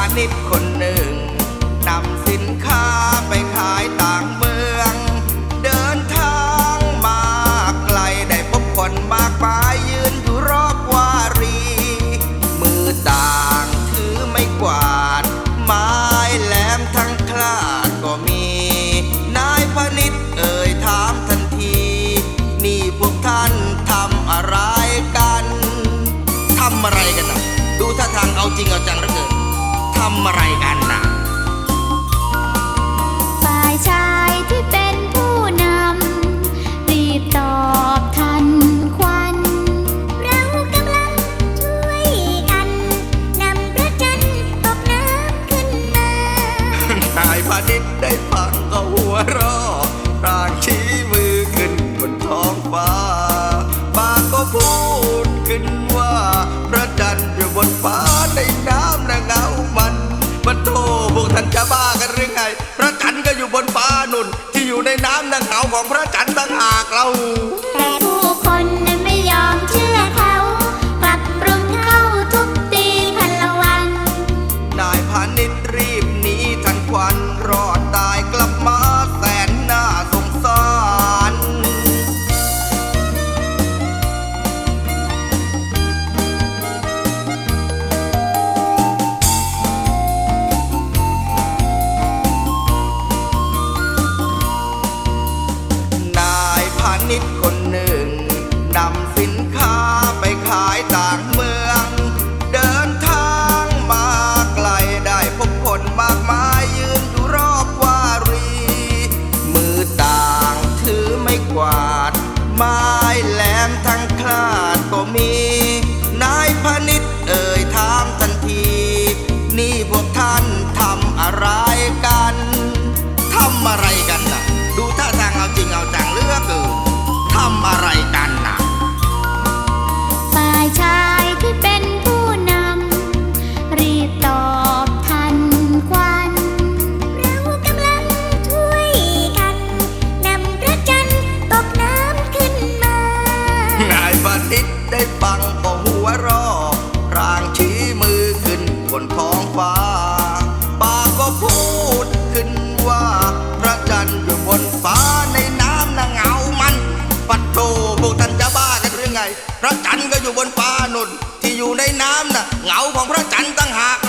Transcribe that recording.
านิชคนหนึ่งนำสินค้าไปขายต่างเมือง เดินทางมาไกลได้พบคนมากมายยืนอยู่รอบวารี มือต่างถือไม่กวาด ไม้แหลมทั้งคลาดก็มี นายพนิษเอ่ยถามทันที นี่พวกท่านทำอะไรกันทำอะไรกันนะดูท่าทางเอาจริงเอาจังเหลือเกินำอะไรกันนะฝ่ายชายที่เป็นผู้นำรีบตอบทันควัน เรากำลังช่วยกันนำพระจันทร์ตกน้ำขึ้นมานายพาณิชย์ได้ฟังก็หัวเราะร่างชี้มือขึ้นบนท้องฟ้าปากก็พูดขึ้น วันรอดตายกลับมาแสนน่าสงสาร นายพาณิชย์คนหนึ่งนำสิน ไม้แหลมทั้งคลาดก็มี นายพนิษเอ่ย บนท้องฟ้า ปากก็พูดขึ้นว่า พระจันทร์อยู่บนฟ้าในน้ำนะเงามัน ปัดโตพวกท่านจะบ้ากันหรือไง พระจันทร์ก็อยู่บนฟ้านุ่นที่อยู่ในน้ำน่ะเงาของพระจันทร์ต่าง